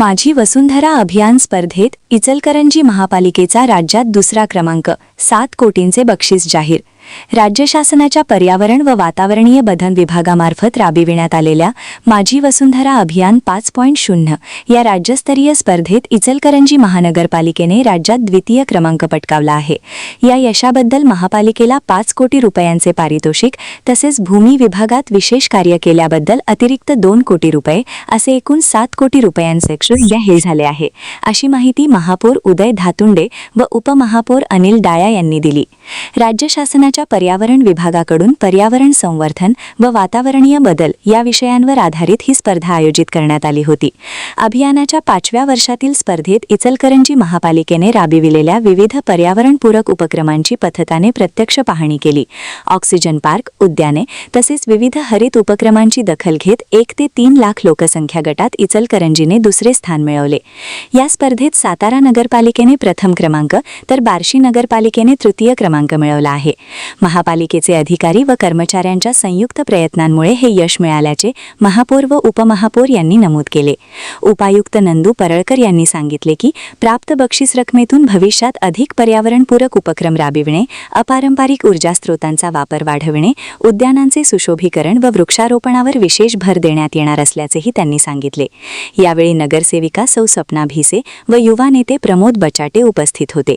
माझी वसुंधरा अभियान स्पर्धेत इचलकरंजी महापालिकेचा राज्यात दुसरा क्रमांक सात कोटींचे बक्षीस जाहीर राज्य शासनाच्या पर्यावरण व वातावरणीय बदल विभागामार्फत राबविण्यात आलेल्या माझी वसुंधरा अभियान पाच पॉईंट शून्य या राज्यस्तरीय स्पर्धेत इचलकरंजी महानगरपालिकेने राज्यात द्वितीय क्रमांक पटकावला आहे. या यशाबद्दल महापालिकेला पाच कोटी रुपयांचे पारितोषिक तसेच भूमी विभागात विशेष कार्य केल्याबद्दल अतिरिक्त दोन कोटी रुपये असे एकूण सात कोटी रुपयांचे बक्षीस हे झाले आहे. अशी माहिती महापौर उदय धातुंडे व उपमहापौर अनिल डाया यांनी दिली. राज्य शासनाच्या पर्यावरण विभागाकडून पर्यावरण संवर्धन व वातावरणीय बदल या विषयांवर आधारित ही स्पर्धा आयोजित करण्यात आली होती. अभियानाच्या पाचव्या वर्षातील स्पर्धेत इचलकरंजी महापालिकेने राबविलेल्या विविध पर्यावरणपूरक उपक्रमांची पथकाने प्रत्यक्ष पाहणी केली. ऑक्सिजन पार्क उद्याने तसेच विविध हरित उपक्रमांची दखल घेत एक ते तीन लाख लोकसंख्या गटात इचलकरंजीने दुसरे स्थान मिळवले. या स्पर्धेत सातारा नगरपालिकेने प्रथम क्रमांक तर बार्शी नगरपालिकेने तृतीय क्रमांक मिळवला आहे. महापालिकेचे अधिकारी व कर्मचाऱ्यांच्या संयुक्त प्रयत्नांमुळे हे यश मिळाल्याचे महापौर व उपमहापौर यांनी नमूद केले. उपायुक्त नंदू परळकर यांनी सांगितले की प्राप्त बक्षीस रकमेतून भविष्यात अधिक पर्यावरणपूरक उपक्रम राबविणे अपारंपरिक ऊर्जा स्रोतांचा वापर वाढविणे उद्यानांचे सुशोभीकरण व वृक्षारोपणावर विशेष भर देण्यात येणार असल्याचेही त्यांनी सांगितले. यावेळी नगरसेविका सौ सपना भिसे व युवा नेते प्रमोद बचाटे उपस्थित होते.